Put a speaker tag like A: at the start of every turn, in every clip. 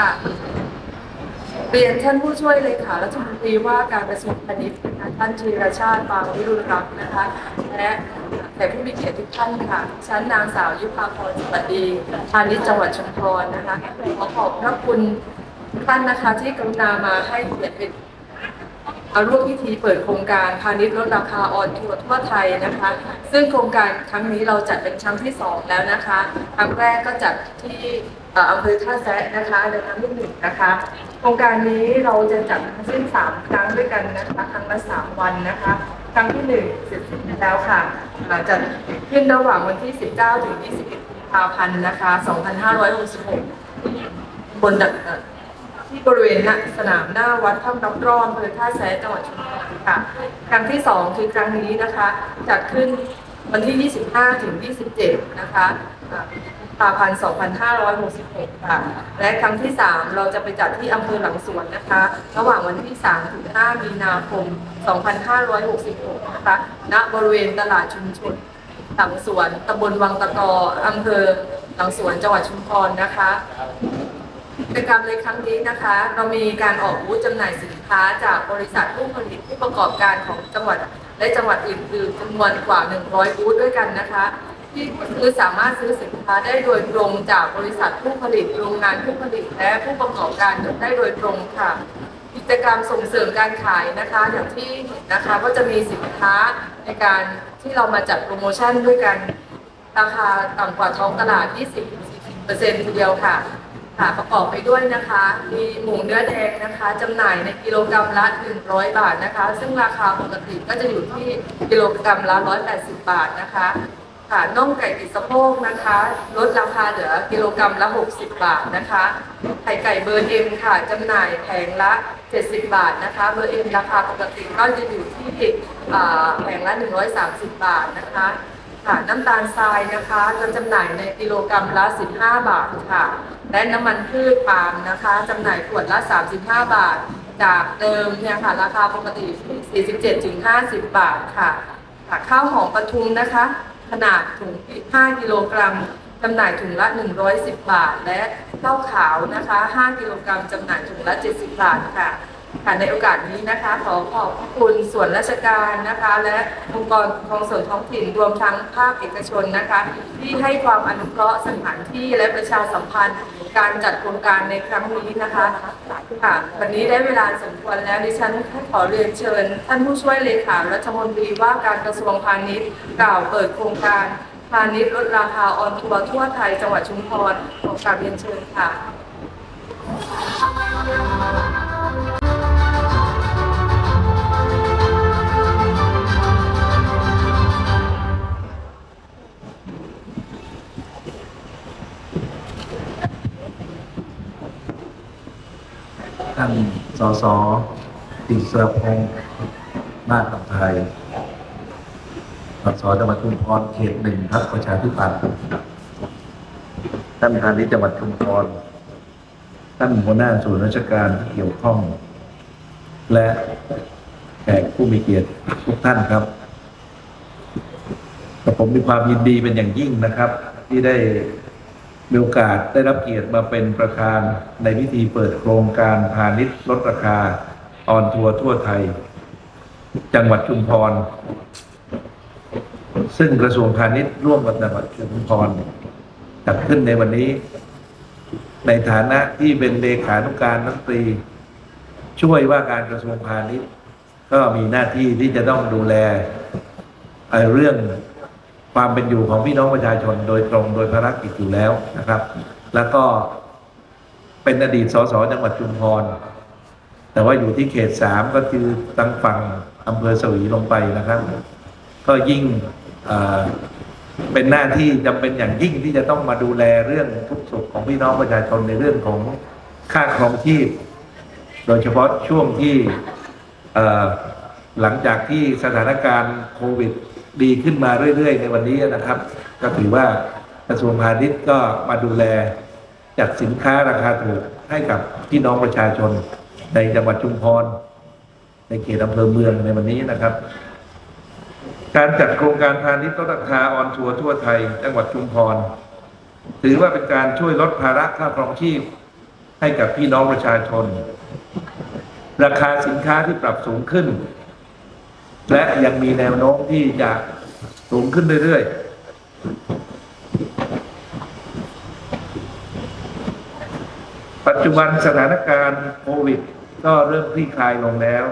A: ค่ะ เรียนท่านผู้ช่วยเลขารัฐมนตรีว่าการกระทรวงพาณิชย์นะคะท่านธีรชาติปางวิรุณรักษ์นะคะ และแขกผู้มีเกียรติทุกท่านค่ะชั้นนางสาวยุพาพรสวัสดีพาณิชย์จังหวัดชุมพรนะคะ ขอขอบพระคุณท่านนะคะที่กรุณามาให้เกียรติเป็นเอาร่วมพิธีเปิดโครงการพาณิชย์ลดราคาออนทัวร์ทั่วไทยนะคะ ซึ่งโครงการครั้งนี้เราจัดเป็นครั้งที่สองแล้วนะคะ ครั้งแรกก็จัดที่ อำเภอท่าแซะนะคะในครั้งที่หนึ่งนะคะ โครงการนี้เราจะจัดทั้งสิ้นสามครั้งด้วยกันนะคะครั้งละสามวันนะคะ ครั้งที่หนึ่งเสร็จสิ้นแล้วค่ะอ่าจัดขึ้นระหว่างวันที่ 19 ถึง 21กุมภาพันธ์นะคะ 2566 บนเอ่อที่บริเวณสนามหน้าวัดถ้ำรับร่อมอำเภอท่าแซะจังหวัดชุมพรค่ะ ครั้งที่สองคือครั้งนี้นะคะ จัดขึ้นวันที่ 25 ถึง 27 นะคะ ภาพันธ์ 2566ค่ะ และครั้งที่ 3 เราจะไปจัดที่อำเภอหลังสวนนะคะ ระหว่างวันที่ 3 ถึง 5 มีนาคม 2566 นะคะ ณ บริเวณตลาดชุมชนหลังสวนตำบลวังตะกออำเภอหลังสวนจังหวัดชุมพรนะคะกิจกรรมในครั้งนี้นะคะ เรามีการออกบูธจำหน่ายสินค้าจากบริษัทผู้ผลิตผู้ประกอบการของจังหวัด และจังหวัดอื่นๆจำนวนกว่า 100 บูธด้วยกันนะคะ ที่ผู้ซื้อสามารถซื้อสินค้าได้โดยตรงจากบริษัทผู้ผลิตโรงงานผู้ผลิตและผู้ประกอบการได้โดยตรงค่ะ กิจกรรมส่งเสริมการขายนะคะ อย่างที่นะคะก็จะมีสินค้าในการที่เรามาจัดโปรโมชั่นด้วยกันราคาต่ำกว่าท้องตลาด 20-40%ทีเดียวค่ะค่ะประกอบไปด้วยนะคะ มีหมูเนื้อแดงนะคะจำหน่ายในกิโลกรัมละ 100 บาทนะคะ ซึ่งราคาปกติก็จะอยู่ที่กิโลกรัมละ 180 บาทนะคะ ค่ะน่องไก่ติดสะโพกนะคะ ลดราคาเหลือกิโลกรัมละ 60 บาทนะคะ ไข่ไก่เบอร์เอ็มค่ะจำหน่ายแผงละ 70 บาทนะคะ เบอร์เอ็มราคาปกติก็จะอยู่ที่แผงละ 130 บาทนะคะค่ะน้ำตาลทรายนะคะจะจำหน่ายในกิโลกรัมละ 15 บาทค่ะ และน้ำมันพืชปาล์มนะคะจำหน่ายขวดละ 35 บาท จากเดิมเนี่ยค่ะราคาปกติ 47ถึง50 บาทค่ะค่ะข้าวหอมปทุมนะคะ ขนาดถุง 5 กิโลกรัมจำหน่ายถุงละ 110 บาท และข้าวขาวนะคะ 5 กิโลกรัมจำหน่ายถุงละ 70 บาทค่ะ ค่ะในโอกาสนี้นะคะขอขอบพระคุณส่วนราชการนะคะ และองค์กรปกครองส่วนท้องถิ่นรวมทั้งภาคเอกชนนะคะ ที่ให้ความอนุเคราะห์สถานที่และประชาสัมพันธ์ การจัดโครงการในครั้งนี้นะคะค่ะวันนี้ได้เวลาสมควรแล้วดิฉันขอเรียนเชิญ ท่านผู้ช่วยเลขารัฐมนตรีว่าการกระทรวงพาณิชย์กล่าวเปิดโครงการพาณิชย์ลดราคาออนทัวร์ทั่วไทยจังหวัดชุมพรขอกราบเรียนเชิญค่ะ
B: สสติสรพงศ์นาคำไทยสสจังหวัดชุมพรเขตหนึ่งพรรคประชาธิปัตย์ท่านพาณิชย์จังหวัดชุมพรท่านหัวหน้าส่วนราชการที่เกี่ยวข้อง และแขกผู้มีเกียรติทุกท่านครับกับผมมีความยินดีเป็นอย่างยิ่งนะครับ ที่ได้ มีโอกาสได้รับเกียรติมาเป็นประธานในพิธีเปิดโครงการพาณิชย์ลดราคา ออนทัวร์ทั่วไทย จังหวัดชุมพร ซึ่งกระทรวงพาณิชย์ร่วมกับจังหวัดชุมพรจัดขึ้นในวันนี้ ในฐานะที่เป็นเลขานุการนักตรี ช่วยว่าการกระทรวงพาณิชย์ ก็มีหน้าที่ที่จะต้องดูแลเอ่อเรื่อง ความเป็นอยู่ของพี่น้องประชาชนโดยตรงโดยภารกิจอยู่แล้วนะครับ แล้วก็เป็นอดีตสสจังหวัดชุมพร แต่ว่าอยู่ที่เขตสามก็คือทางฝั่งอำเภอสวีลงไปนะครับ ก็ยิ่งเป็นหน้าที่จำเป็นอย่างยิ่งที่จะต้องมาดูแลเรื่องทุกสุขของพี่น้องประชาชนในเรื่องของค่าครองชีพ โดยเฉพาะช่วงที่หลังจากที่สถานการณ์โควิด ดีขึ้นมาเรื่อยๆ ในวันนี้นะครับ ก็ถือว่ากระทรวงพาณิชย์ก็มาดูแลจัดสินค้าราคาถูกให้กับพี่น้องประชาชนในจังหวัดชุมพร ในเขตอำเภอเมืองในวันนี้นะครับ การจัดโครงการพาณิชย์ลดราคาออนทัวร์ทั่วไทย จังหวัดชุมพร ถือว่าเป็นการช่วยลดภาระค่าครองชีพให้กับพี่น้องประชาชน ราคาสินค้าที่ปรับสูงขึ้น และยังมีแนวโน้มที่จะสูงขึ้นเรื่อยๆ ปัจจุบันสถานการณ์โควิด ก็เริ่มคลี่คลายลงแล้ว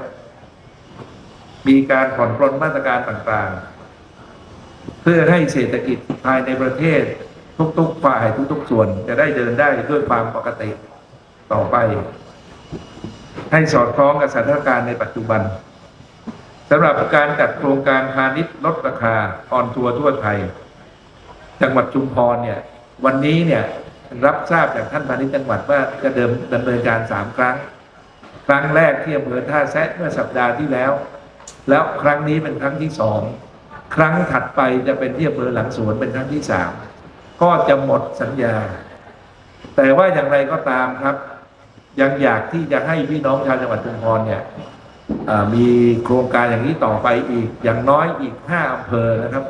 B: มีการผ่อนปลนมาตรการต่างๆ เพื่อให้เศรษฐกิจภายในประเทศ ทุกๆฝ่ายทุกๆ ส่วนจะได้เดินได้ด้วยความปกติต่อไป ให้สอดคล้องกับสถานการณ์ในปัจจุบัน สำหรับการจัดโครงการพาณิชย์ลดราคาออนทัวร์ทั่วไทย จังหวัดชุมพรเนี่ยวันนี้เนี่ยรับทราบจากท่านพาณิชย์จังหวัดว่าจะเดิมดำเนินการสามครั้ง ครั้งแรกที่อำเภอท่าแซะเมื่อสัปดาห์ที่แล้ว แล้วครั้งนี้เป็นครั้งที่สองครั้งถัดไปจะเป็นที่อำเภอหลังสวนเป็นครั้งที่สามก็จะหมดสัญญา แต่ว่าอย่างไรก็ตามครับ ยังอยากที่จะให้พี่น้องชาวจังหวัดชุมพรเนี่ย มีโครงการอย่างนี้ต่อไปอีกอย่างน้อยอีกห้าอำเภอนะครับ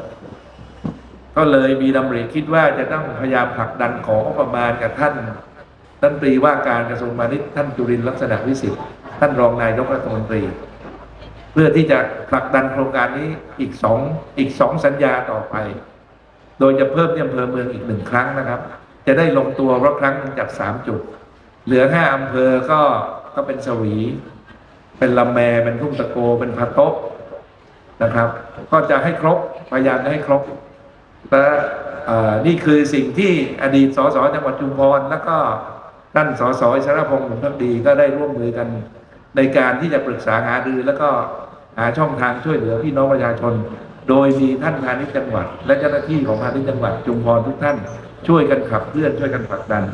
B: ก็เลยมีดำริคิดว่าจะต้องพยายามผลักดันของประมาณกับท่านรัฐมนตรีว่าการกระทรวงพาณิชย์ท่านจุรินลักษณะวิสิทธิ์ท่านรองนายกรัฐมนตรี เพื่อที่จะผลักดันโครงการนี้อีกสองอีกสองสัญญาต่อไป โดยจะเพิ่มที่อำเภอเมืองอีกหนึ่งครั้งนะครับ จะได้ลงตัวเพราะครั้งจากสามจุด เหลือห้าอำเภอก็ก็เป็นสวี เป็นลำแมเป็นทุ่งตะโก เป็นพะโต๊ะนะครับ ก็จะให้ครบพยายามจะให้ครบและนี่คือสิ่งที่อดีตสสจังหวัดชุมพรแล้วก็ท่านสสอิสรพงษ์หนุนพักดีก็ได้ร่วมมือกันในการที่จะปรึกษาหารือแล้วก็หาช่องทางช่วยเหลือพี่น้องประชาชน โดยมีท่านพาณิชย์จังหวัด และเจ้าหน้าที่ของพาณิชย์จังหวัดชุมพรทุกท่านช่วยกันขับเคลื่อนช่วยกันผลักดัน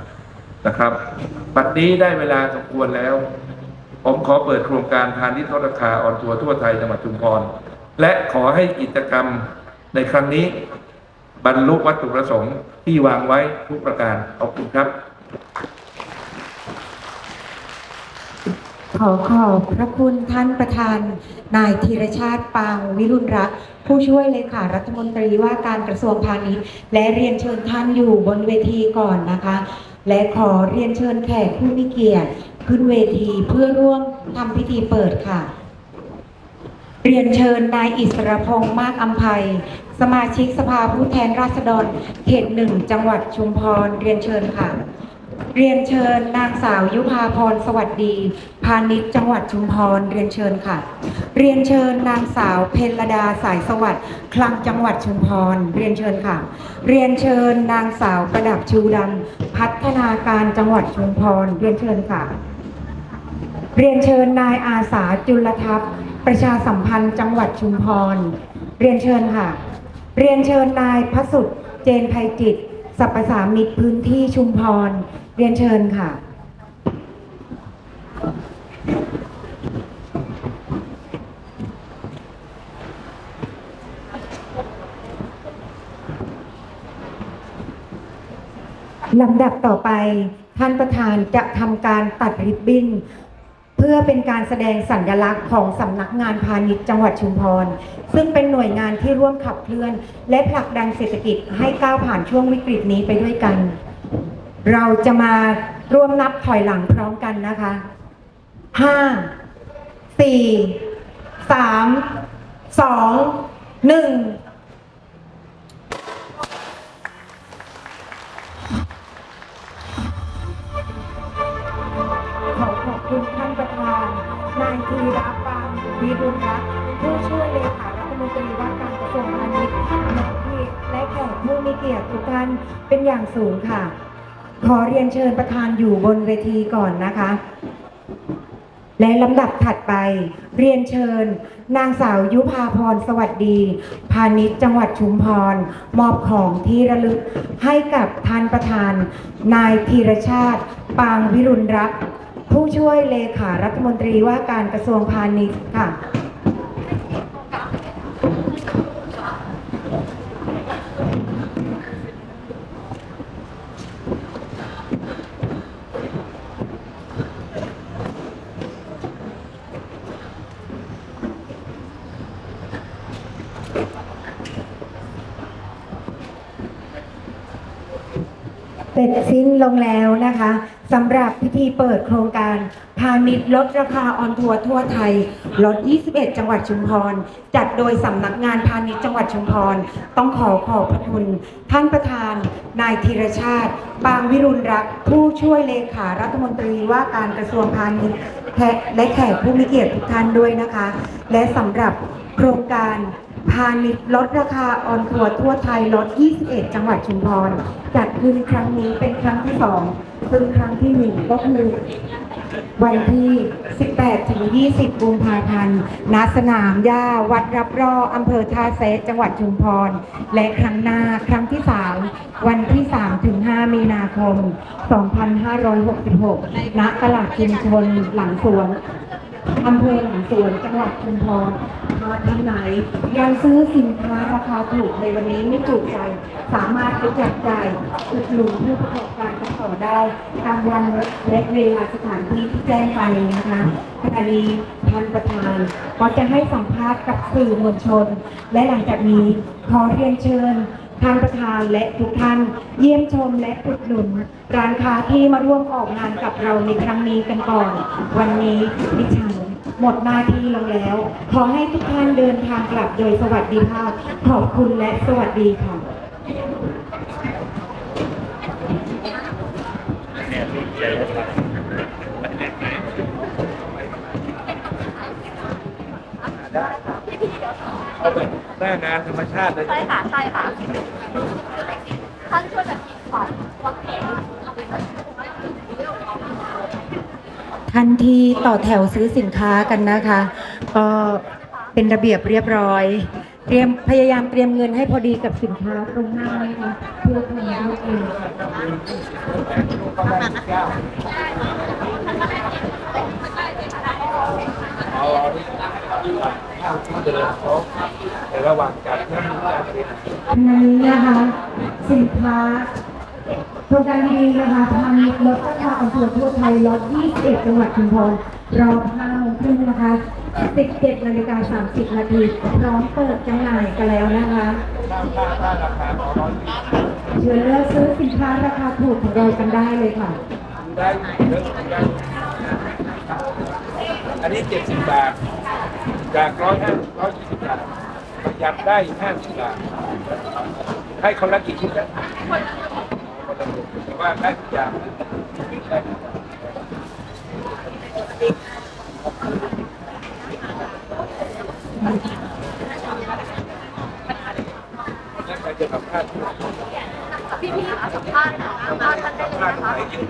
B: นะครับ ปัจนี้ได้เวลาสมควรแล้ว ผมขอเปิดโครงการพาณิชย์ลดราคาออนทัวร์ทั่วไทยจังหวัดชุมพร และขอให้กิจกรรมในครั้งนี้ บรรลุวัตถุประสงค์ที่วางไว้ทุกประการ ขอบคุณครับ
C: ขอขอบพระคุณท่านประธาน นายธีรชาติปางวิรุณรักษ์ผู้ช่วยเลขารัฐมนตรีว่าการกระทรวงพาณิชย์ และเรียนเชิญท่านอยู่บนเวทีก่อนนะคะ และขอเรียนเชิญแขกผู้มีเกียรติ ขึ้นเวทีเพื่อร่วมทำพิธีเปิดค่ะ เรียนเชิญนายอิสรพงษ์มากอัมภัย สมาชิกสภาผู้แทนราษฎร เขตหนึ่งจังหวัดชุมพร เรียนเชิญค่ะ เรียนเชิญนางสาวยุพาพรสวัสดี พาณิชย์จังหวัดชุมพร เรียนเชิญค่ะ เรียนเชิญนางสาวเพลดาสายสวัสดิ์คลังจังหวัดชุมพร เรียนเชิญค่ะ เรียนเชิญนางสาวประดับชูดำพัฒนาการจังหวัดชุมพร เรียนเชิญค่ะ เรียนเชิญนายอาสาจุลทัพประชาสัมพันธ์จังหวัดชุมพร เรียนเชิญค่ะ เรียนเชิญนายพระสุดเจนภัยจิตสรรพสามิตรพื้นที่ชุมพร เรียนเชิญค่ะ ลำดับต่อไปท่านประธานจะทำการตัดริบบิ้น พื่อเป็นการแสดงสัญลักษณ์ของสำนักงานพาณิชย์จังหวัดชุมพร ซึ่งเป็นหน่วยงานที่ร่วมขับเคลื่อน และผลักดันเศรษฐกิจให้ก้าวผ่านช่วงวิกฤตนี้ไปด้วยกัน เราจะมาร่วมนับถอยหลังพร้อมกันนะคะห้าสี่สามสองหนึ่ง วิรุณรัตน์ผู้ช่วยเลขารัฐมนตรีว่าการกระทรวงพาณิชย์และที่และแขกผู้มีเกียรติทุกท่านเป็นอย่างสูงค่ะ ขอเรียนเชิญประธานอยู่บนเวทีก่อนนะคะ และลำดับถัดไป เรียนเชิญ นางสาวยุพาพรสวัสดี พาณิชย์จังหวัดชุมพร มอบของที่ระลึกให้กับท่านประธาน นายธีรชาติ ปางวิรุณรักษ์ ผู้ช่วยเลขารัฐมนตรีว่าการกระทรวงพาณิชย์ค่ะ เสร็จสิ้นลงแล้วนะคะ สำหรับพิธีเปิดโครงการพาณิชย์ลดราคาออนทัวร์ทั่วไทยลด 21 จังหวัดชุมพร จัดโดยสำนักงานพาณิชย์จังหวัดชุมพร ต้องขอขอบพระคุณ ท่านประธาน นายธีรชาติ ปางวิรุณรักษ์ผู้ช่วยเลขารัฐมนตรีว่าการกระทรวงพาณิชย์และและแขกผู้มีเกียรติทุกท่านด้วยนะคะ และสำหรับโครงการ พาณิชย์ลดราคาออนทัวร์ทั่วไทยลด 21 จังหวัดชุมพร จัดขึ้นครั้งนี้เป็นครั้งที่2ซึ่งครั้งที่1ก็คือ วันที่ 18 ถึง 20 กุมภาพันธ์ ณ สนามหญ้า วัดรับรออำเภอท่าแซะจังหวัดชุมพร และครั้งหน้าครั้งที่ 3 วันที่ 3 ถึง 5 มีนาคม 2566 ณ ตลาดชุมชนหลังสวนอำเภอหลังสวน จังหวัดชุมพร มาทางไหน ยังซื้อสินค้าราคาถูกในวันนี้ไม่ถูกใจ สามารถไปจับจ่ายอุดหนุนผู้ประกอบการกันต่อได้ตามวันและเวลาสถานที่ที่แจ้งไปนะคะขณะนี้ท่านประธานก็จะให้สัมภาษณ์กับสื่อมวลชน และหลังจากนี้ขอเรียนเชิญท่านประธานและทุกท่านเยี่ยมชมและอุดหนุนร้านค้าที่มาร่วมออกงานกับเราในครั้งนี้กันก่อน วันนี้ดิฉัน หมดหน้าที่ลงแล้ว ขอให้ทุกท่านเดินทางกลับโดยสวัสดิภาพ ขอบคุณและสวัสดีค่ะ
B: เอาแบบหน้างานธรรมชาติเลย
D: ใช่ค่ะใช่ค่ะท่านช่วยแบบของวางแผน
C: ท่านที่ต่อแถวซื้อสินค้ากันนะคะ ก็เป็นระเบียบเรียบร้อย เตรียมพยายามเตรียมเงินให้พอดีกับสินค้าตรงหน้านะคะเพื่อทำยอดเอง
B: เอาเอาที่ข้าวที่เดินเขาในระหว่างการที่มีการเรียน
C: นี้นะคะสินค้า รงการดีๆนะคะพาณิชย์ลดราคาออนทัวร์ทั่วไทยลด21จังหวัดชุมพรรอ5โมงครึ่งนะคะ17นาฬิกา30นาทีพร้อมเปิดจำหน่ายกันแล้วนะคะ
B: ถ้าถ้าถ้าราคาขอ
C: เชิญเลือกซื้อสินค้าราคาถูกของเรากันได้เลยค่ะ
B: ได้เยอะเหมือนกันอันนี้เจ็ดสิบาท จากร้อยห้าร้อยยี่สิบบาทประหยัดได้ห้าสิบาท ให้คนละกี่ชิ้นนะคนะ แต่ว่าได้ทุกอย่างได้ทุกอย่างแล้วใครจะสัมภาษณ์
D: พี่พี่ๆสัมภาษณ์สัมภาษณ์ท่านได้เลย
B: ภาษณ์
D: นะคะ
B: ไหนยืน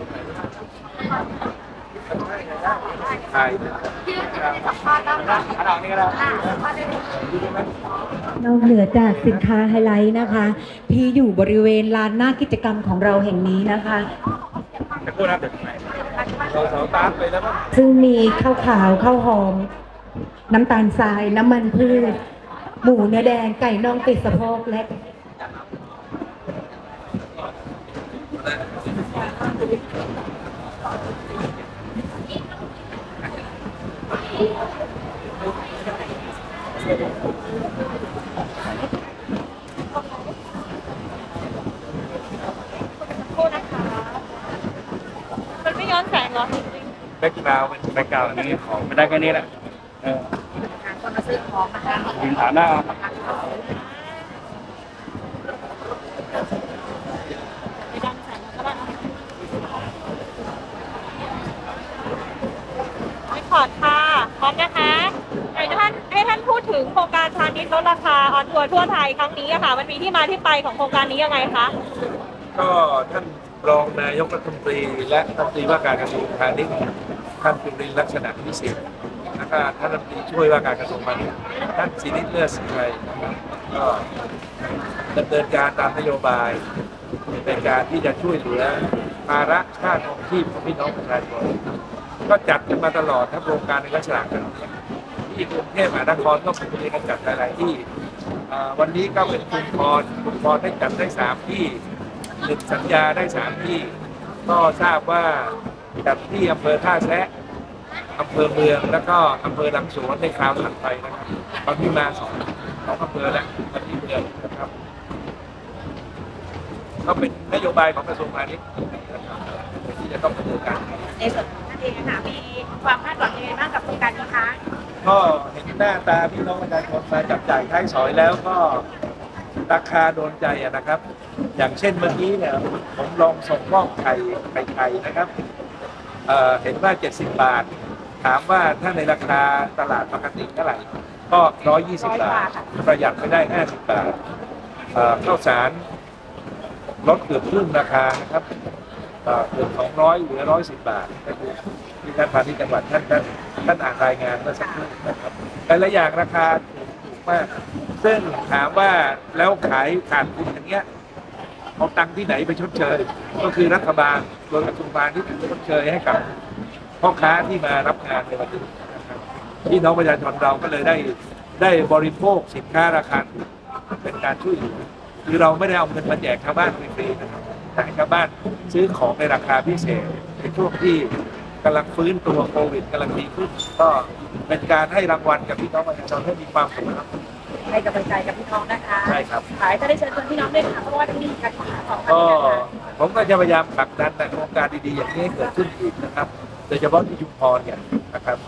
B: ใช่
D: พี่จะได้สัมภาษณ์บ้างค่ะ
B: อันนี้ก็ได้
D: อ่าสัมภาษณ์ได้เลย
C: นอกเหนือจากสินค้าไฮไลท์นะคะ ที่อยู่บริเวณลานหน้ากิจกรรมของเราแห่งนี้นะคะ
B: จะพูดนะเดี๋ยวไปเราสาวตามไปแล้วมั้ง
C: ซึ่งมีข้าวขาวข้าวหอม น้ำตาลทราย น้ำมันพืช หมูเนื้อแดงไก่น่องติดสะโพกและ
D: โทษนะคะ มัน ไม่ย้อนแสงเหรอ
B: แบ็กกราวด์เป็นแบ็กกราวด์นี้ของไม่ได้แค่นี้แหละเออ
D: คนมาซื้อของนะคะ
B: ยืนฐานหน้า
D: ไม่ดันแสงก็ได้นะไม่ขอดค่ะพร้อมนะคะอยากจะท่านให้ท่านพูดถึงโครงการพาณิชย์ลดราคาออนทัวร์ทั่วไทยครั้งนี้อะค่ะ มันมีที่มาที่ไปของโครงการนี้ยังไงคะ
B: ก็ท่าน รองนายกรัฐมนตรีและรัฐมนตรีว่าการกระทรวงพาณิชย์ท่านจุลินลักษณะวิเศษแล้วก็ท่านรัฐมนตรีช่วยว่าการกระทรวงพาณิชย์ท่านสิริเลือดสิไทยก็ดำเนินการตามนโยบายในการที่จะช่วยเหลือภาระค่าของชีพของพี่น้องประชาชนก็จัดกันมาตลอดทั้งโครงการในลักษณะกันที่กรุงเทพมหานครก็มีการจัดหลายๆที่วันนี้ก็เป็นกรุงพรกรุงพรได้จัดได้สามที่ หนึ่งสัญญาได้สามที่ ก็ทราบว่าจัดที่อำเภอท่าแซะอำเภอเมืองแล้วก็อำเภอหลังสวนในคราวถัดไปนะครับตอนนี้มาสองสองอำเภอแล้วตอนนี้เมืองนะครับ ก็เป็นนโยบายของกระทรวงพาณิชย์ที่จะต้องดำเนินการ
D: ในส่วนของท่านเองอะคะมีความคาดหวังยังไงบ้างกับโครงการนี้คะ
B: ก็เห็นหน้าตาพี่น้องประชาชนมาจับจ่ายท้สอยแล้วก็ราคาโดนใจนะครับ อย่างเช่นเมื่อกี้เนี่ยผมลองส่งมอบไข่ไข่ไข่นะครับเอ่อเห็นว่า 70 บาท ถามว่าถ้าในราคาตลาดปกติเท่าไหร่ ก็ 120 บาท ประหยัดไปได้ 50 บาทเอ่อข้าวสารลดเกือบครึ่งราคานะครับเอ่อเกือบ200เหลือ 110 บาทก็คือที่ท่านพาณิชย์จังหวัดท่านท่านท่านอ่านรายงานเมื่อสักครู่นะครับแต่ละอย่างราคาถูกถูกมาก ซึ่งถามว่าแล้วขายขาดทุนอย่างเงี้ย เอาตังค์ที่ไหนไปชดเชย ก็คือรัฐบาลโดยกระทรวงพาณิชย์ชดเชยให้กับพ่อค้าที่มารับงานในวันนี้นะครับพี่น้องประชาชนเราก็เลยได้ได้บริโภคสินค้าราคาถูกเป็นการช่วยเหลือคือเราไม่ได้เอาเงินมาแจกชาวบ้านฟรีๆนะครับแต่ชาวบ้านซื้อของในราคาพิเศษในช่วงที่กำลังฟื้นตัวโควิดกำลังดีขึ้น ก็เป็นการให้รางวัลกับพี่น้องประชาชนให้มีความสุขครับ
D: ให้กำลังใจกับพี่น้องนะคะ
B: ใช่ครับ
D: ขายจะได้เชิญชวนพี่น้องด้วยค่ะเพราะว่าที่นี่มีการขายของ
B: ก็ผมก็จะพยายามผลักดันแต่โครงการดีๆอย่างนี้ให้เกิดขึ้นอีกนะครับ โดยเฉพาะที่ชุมพรเนี่ยนะครับ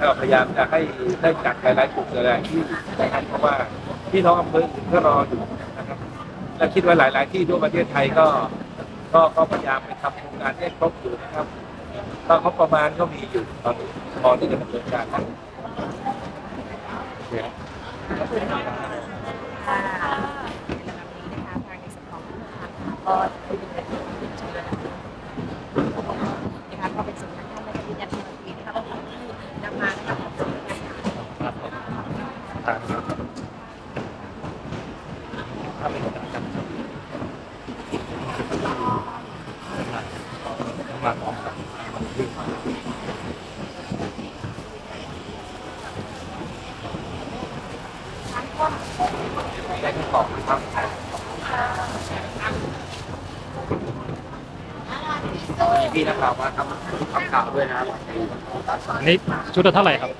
B: ก็พยายามจะให้ได้จัดหลายๆกลุ่มหลายๆที่นะครับเพราะว่าพี่น้องอำเภออื่นก็รออยู่นะครับ และคิดว่าหลาย ๆ ที่ทั่วประเทศไทยก็ก็ก็พยายามไปทำโครงการให้ครบอยู่นะครับก็งบประมาณก็มีอยู่ตอนนี้พอที่จะดำเนินการได้
D: ค่ะนะคะทางในส่วนของก็เป็นการเชิญนะคะก็เป็นสิ่งที่ท่านได้ยืนยันในวันนี้นะคะว่าของที่นำมานะคะขอบคุณนะคะ
E: พี่นักข่าวมาทำทำข่าว ด้วยนะครับ
F: อันนี้ชุดละเท่าไหร่ครับ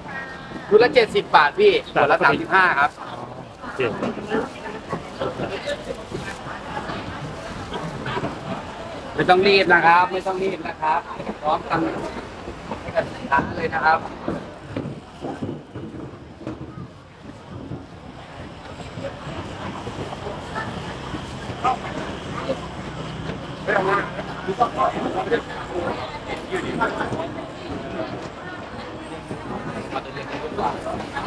E: ชุดละเจ็ดสิบบาทพี่หัวละสามสิบห้าครับ
F: เจ็ด
E: ไม่ต้องรีบนะครับ ไม่ต้องรีบนะครับ พร้อมกันกันสินค้าเลยนะครับไ Thank you.